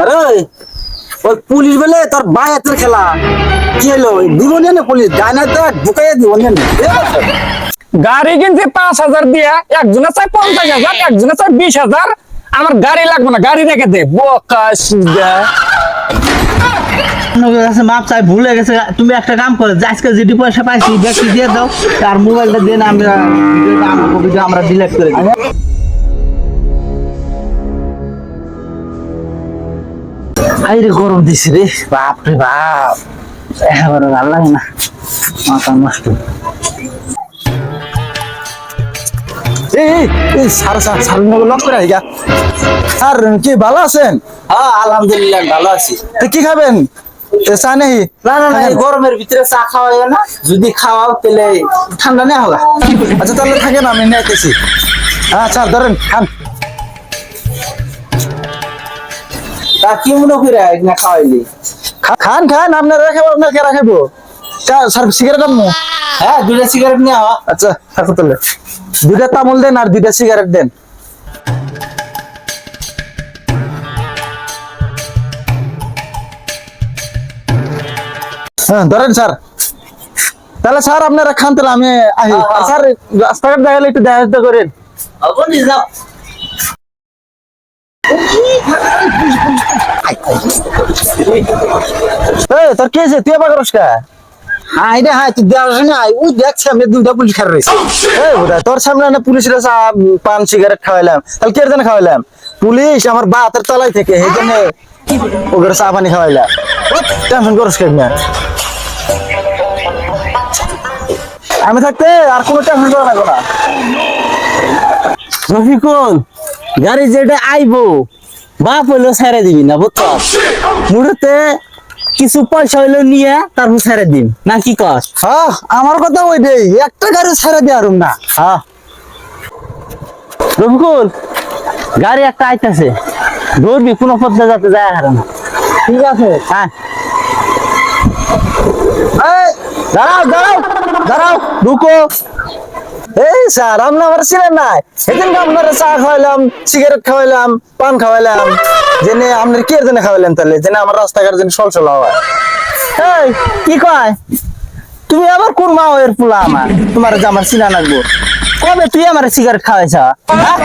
আরে ওই পুলিশ বলে তোর বায়াতের খেলা। কি হলো দিব না পুলিশ? তো ঢুকাইয়া দিব না গাড়ি কিনছি পাঁচ হাজার দিয়া একজনে চাই পঞ্চাশ হাজার একজনে চাই বিশ হাজার। আমার গাড়ি লাগবে না গাড়ি রেখে দে। মাপ চাই ভুলে গেছে। তুমি একটা কাম করো যে আজকে যেটি পয়সা পাইছি ব্যাগটি দিয়ে দাও তার মোবাইলটা দিয়ে আমরা আমরা ডিলিট করে দিই। আইরে গরম দিছে রে। বাপ রে বাপ। এবার ভালো লাগে না। মাথা নষ্ট। এই এই স্যার স্যার স্যার লক করে আইগা স্যার কি ভালো আছেন? হ্যাঁ আলহামদুলিল্লাহ ভালো আছি। তো কি খাবেন? চা নেই? না না না গরমের ভিতরে চা খাওয়া যায় না। যদি খাওয়াও তাহলে ঠান্ডা নেওয়া হবে। আচ্ছা তাহলে থাকেন আমি হ্যাঁ স্যার ধরেন খান। তা কি মনে করে না খাওয়াইলি? খান খান আপনার রাখাবো আপনার কে রাখাবো স্যার সিগারেট আনব? হ্যাঁ দুটা সিগারেট নেওয়া আচ্ছা থাকো তাহলে। দুইটা তামুল দেন আর দুইটা সিগারেট দেন। হ্যাঁ ধরেন স্যার। তাহলে স্যার আপনারা খান তাহলে আমি আহি। স্যার রাস্তাঘাট দেখালে একটু দেখা করেন। অবনি যাও। তোর কে আছে তুই আবার করস কা? হ্যাঁ এটা হ্যাঁ তুই দেওয়ার না ওই দেখ সামনে দুইটা পুলিশ খারাপ রয়েছে। তোর সামনে না পুলিশের পান সিগারেট খাওয়াইলাম। তাহলে কে জন্য খাওয়াইলাম? পুলিশ আমার বাতের তলায় থেকে এই জন্য ওগুলো চা পানি খাওয়াইলাম টেনশন করস কেন না আমি থাকতে আর কোনো টেনশন করা লাগবে না। রফিকুল গাড়ি যেটা আইবো বাপ হইল ছেড়ে দিবি না বুঝছ? মুহূর্তে কিছু পয়সা হইল নিয়ে তারপর ছেড়ে দিম। না কি কস? হ্যাঁ আমার কথা ওই দে একটা গাড়ি ছেড়ে দিয়ে আরুম না। হ্যাঁ। রফিকুল গাড়ি একটা আইতাছে। ধরবি কোনো পথে যাতে যায় হারে না। ঠিক আছে। হ্যাঁ। দাঁড়াও দাঁড়াও দাঁড়াও রুকো এই স্যার আপনি আমার ছিলেন না সেদিন আপনার চা খাওয়াইলাম সিগারেট খাওয়াইলাম পান খাওয়াইলাম। জেনে আপনার কি জন্য খাওয়াইলেন তাহলে? জেনে আমার রাস্তাঘাট যেন সলসল হয় এই কি কয়? তুমি আবার কোন মা এর পোলা আমার? তোমার যে আমার চিনা লাগবো। কবে তুই আমার সিগারেট খাওয়াইছ? হ্যাঁ?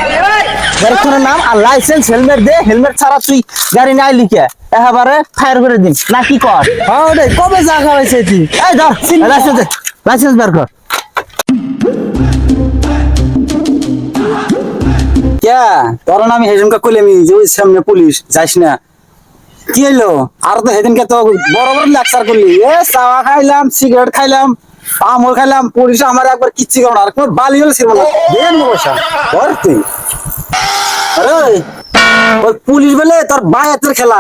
গাড়ি তোর নাম আর লাইসেন্স হেলমেট দে হেলমেট ছাড়া তুই গাড়ি নাই লিখে। একেবারে ফায়ার করে দিন না কি কর? হ্যাঁ কবে চা খাওয়াইছে তুই? এই ধর লাইসেন্স দে লাইসেন্স বের কর। ক্যা তোর আমি হেজমকা কইলে আমি যে সামনে পুলিশ, যাইস না। কি হইল? আর তো সেদিনকে তো বড় বড় লেকচার করলি। এ, চাওয়া খাইলাম সিগারেট খাইলাম, আমল খাইলাম, পুলিশ আমার একবার কিচ্ছি করো আর কোনো বালি হলে ছিল না। ওই পুলিশ বলে তোর বায়াতের খেলা।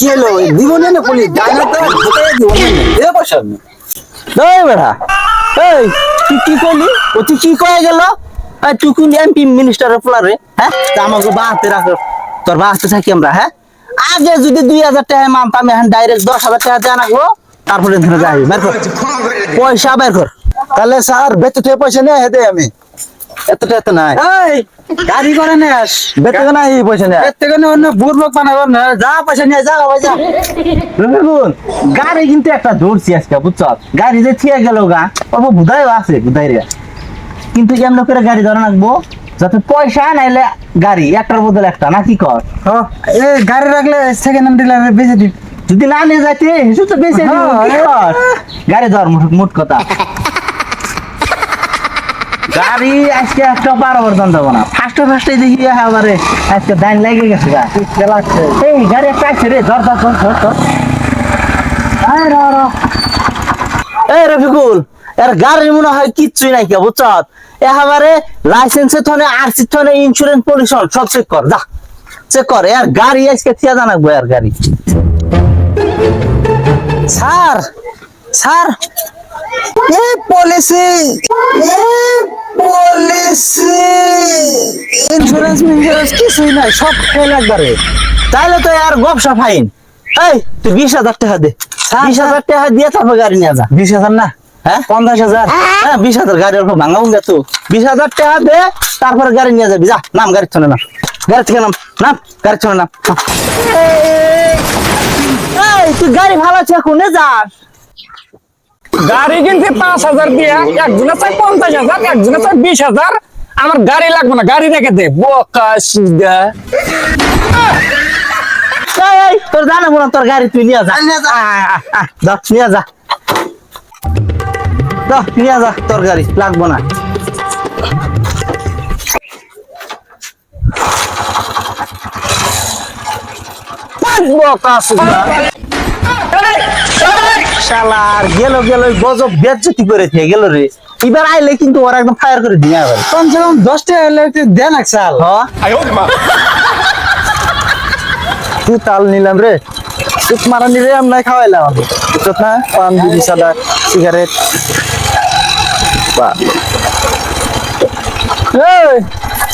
কি হলো দিব না পুলিশ? ডাইনা তো ঢুকাইয়া দিব না। বেড়া, এই, তুই কি কইলি? ও তুই কি কয়ে গেল? তুই কোন এমপি মিনিস্টারের পোলা রে হ্যাঁ? তা আমাকে বাহাতে রাখো। তোর বাহাতে থাকি আমরা হ্যাঁ? আগে যদি দুই হাজার টাকা মানতাম এখন ডাইরেক্ট দশ হাজার টাকা দেওয়া রাখব তারপরে ধরে যাই বের কর। পয়সা বের কর। তাহলে স্যার বেতন থেকে পয়সা নিয়ে হেঁটে আমি। এতটা এত নাই। এই গাড়ি করে নে নেস বেতন নাই পয়সা নেই এর থেকে অন্য বুড়বক বানাবো না। যা পয়সা নিয়ে যা বাবা যা। রবিগুন গাড়ি কিন্তু একটা ধরছি আজকে বুঝছ? গাড়ি যে থিয়ে গেল গা অল্প বুধাই আছে বুধাই রে কিন্তু কেমন করে গাড়ি ধরে রাখব যাতে পয়সা নাইলে গাড়ি একটার বদলে একটা না কি কর? হ্যাঁ, এই গাড়ি রাখলে সেকেন্ড হ্যান্ড ডিলারে বেঁচে দিই যদি না নিয়ে যাইতে হিসু তো বেশি হ্যাঁ, গাড়ি ধর মুঠ কথা। গাড়ি আজকে একটা বারো বর্তন দেবো না। ফার্স্টে ফার্স্টে দেখি এবারে আজকে দাইন লেগে গেছে এই গাড়ি একটা আছে রে ধর ধর ধর ধর ধর। এই রফিকুল। এর গাড়ির মনে হয় কিচ্ছুই নাই কে বুঝছ? একেবারে লাইসেন্সের থনে আরসি থনে ইন্স্যুরেন্স পলিউশন সব চেক কর যা। চেক কর এর গাড়ি আজকে থিয়া জানাকবো এর গাড়ি। Sir sir. এ পলিসি এ পলিসি ইন্স্যুরেন্স ইন্স্যুরেন্স কিছুই নাই সব ফেল একবারে। তাহলে তো আর ব্যবসা ফাইন এই তুই বিশ হাজার টাকা দে। বিশ হাজার টাকা দিয়ে তারপর গাড়ি নিয়ে যা। বিশ হাজার না? হ্যাঁ? পঞ্চাশ হাজার। হ্যাঁ বিশ হাজার গাড়ি অল্প ভাঙা ভুঙ্গা তো। বিশ হাজার টাকা দে তারপরে গাড়ি নিয়ে যাবি। যা নাম গাড়ি চলে নাম। গাড়ি থেকে নাম নাম গাড়ি চলে নাম। তুই গাড়ি ভালো আছে কোনে যাস গাড়ি কিনছি পাঁচ হাজার দিয়া একজনে চাই পঞ্চাশ হাজার একজনে চাই বিশ হাজার। আমার গাড়ি লাগবে না গাড়ি রেখে দে। বোকা তোর জানাব না তোর গাড়ি তুই নিয়ে যা। নিয়ে যা। যা নিয়ে যা। যা, নিয়ে যা তোর গাড়ি লাগবো না। বোকা সিধা শালার গেল গেল গজব বেজ্জতি করে দিয়ে গেল রে। এবার আইলে কিন্তু ওরা একদম ফায়ার করে দিয়ে আবার কমসে কম দশটা দেন এক সাল তাল নিলাম রে? চুপ মারা নিলে আমরা খাওয়াইলাম। আমি না পান বিড়ি সাদা সিগারেট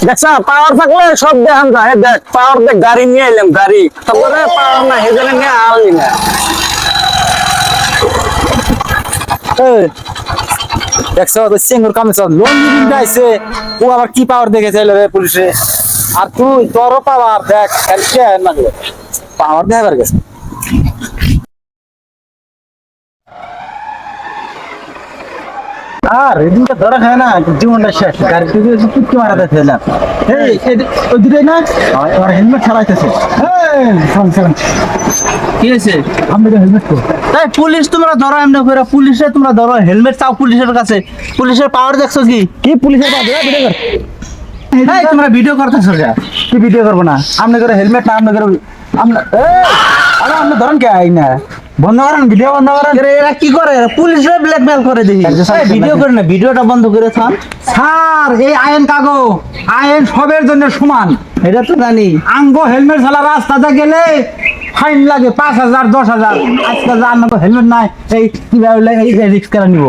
দেখছ পাওয়ার থাকলে সব দেখান যায়। দেখ পাওয়ার দেখ গাড়ি নিয়ে এলাম, গাড়ি। তারপরে পাওয়ার দেখছ কামে সব লোন দিন গাইছে ও আবার কি পাওয়ার দেখে চাইলো রে পুলিশে? আর তুই তোরও পাওয়ার দেখ খেলছে না পাওয়ার দেখাবার গেছে। আর এদিনটা ধরা খায় না জীবনটা শেষ। গাড়ি থেকে চুটকি মারাতে ফেলাম এই এদি- ওই না ওর হেলমেট ছাড়াইতেছে এই। কি হয়েছে? আমি হেলমেট তো তাই পুলিশ তোমরা ধরো এমনি করে পুলিশে তোমরা ধরো হেলমেট চাও পুলিশের কাছে। পুলিশের পাওয়ার দেখছ কি? কি পুলিশের ভিডিও কর। তোমরা ভিডিও করতেছো যা। কি ভিডিও করব না? আপনি করে হেলমেট না আপনি করে আমরা আরে আপনি ধরেন কে? আই না। বন্ধ করেন ভিডিও বন্ধ করেন। এরা কি করে? পুলিশরা ব্ল্যাকমেল করে দেখি। ভিডিও। করে না ভিডিওটা বন্ধ করে থাম। স্যার এই আইন কাগো আইন সবের জন্য সমান। এটা তো জানি। আঙ্গো হেলমেট ছাড়া রাস্তাতে গেলে ফাইন লাগে পাঁচ হাজার দশ হাজার। আজকে যা আপনাকে হেলমেট নাই এই কীভাবে এই রিক্স করে নিব।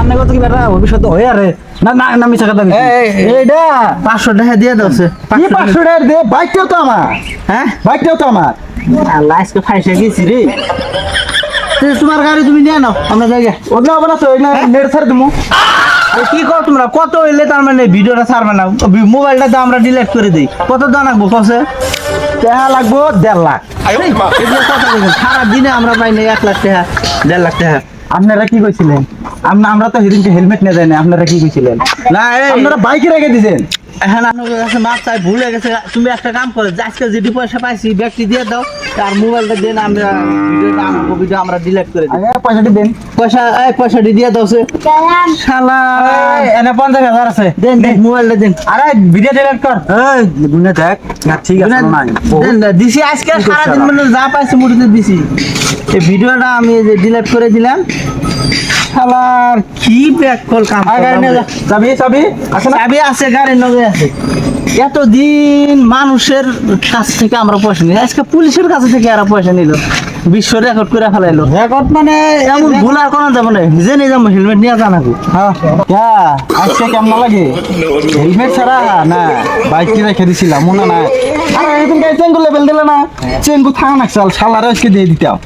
আপনাকে তো কি বেটা ভবিষ্যতে হয়ে আরে। না না না মিছা কথা এইটা পাঁচশো টাকা দিয়ে দাওছে কি পাঁচশো টাকার দে বাইকটাও তো আমার। হ্যাঁ? বাইকটাও তো আমার। আল্লাহ আজকে ফাইসে গেছি রে। তোমার গাড়ি তুমি নিয়ে নাও আমরা জায়গা ওগুলো হবে না তো এগুলো নেট ছাড় দেবো কি কর তোমরা কত হইলে তার মানে ভিডিওটা ছাড়বে না? মোবাইলটা তো আমরা ডিলিট করে দিই। কত দাম রাখব কসে? টাকা লাগবো দেড় লাখ। সারা দিনে আমরা পাই না এক লাখ টাকা দেড় লাখ টাকা আপনারা কি কইছিলেন? আমরা আমরা তো সেদিনকে হেলমেট নিয়ে যাই না আপনারা কি কইছিলেন? না আপনারা বাইকে রেখে দিছেন? এখন আপনার কাছে মাপ চাই ভুল গেছে। তুমি একটা কাম করো যে আজকে যেটি পয়সা পাইছি ব্যাগটি দিয়ে দাও আর মোবাইলটা দিয়ে আমরা ভিডিওটা আমাকে ভিডিও আমরা ডিলিট করে দিই পয়সাটি দেন। পয়সা এই পয়সাটি দিয়ে দাও সে। শালা এনে পঞ্চাশ হাজার আছে। দেন দেন মোবাইলটা দেন। আরে ভিডিও ডিলিট কর। এই গুনে দেখ না ঠিক আছে দেন, নাই। দেন, দেন, দিছি আজকে কি করছে সারাদিন মানে যা পাইছি মুড়িতে দিছি। এই ভিডিওটা আমি যে ডিলিট করে দিলাম। শালার কি ব্যাক কল কাম চাবি চাবি আছে না? চাবি আছে গাড়ির নগে আছে। এতদিন মানুষের কাছ থেকে আমরা পয়সা নিই আজকে পুলিশের কাছ থেকে এরা পয়সা নিল। বিশ্ব রেকর্ড করে ফেলাইলো। রেকর্ড মানে এমন ভুল আর কোনো যাব না। নিজে নিয়ে যাব হেলমেট নিয়ে জানাব হ্যাঁ। হ্যাঁ আজকে কেমন লাগে? হেলমেট ছাড়া না বাইকটি রেখে দিছিলাম মনে নাই। আরে এরকম চেনগুলো লেভেল দিলে না চেন গু থাকা না চাল শালারে আজকে দিয়ে দিতাম।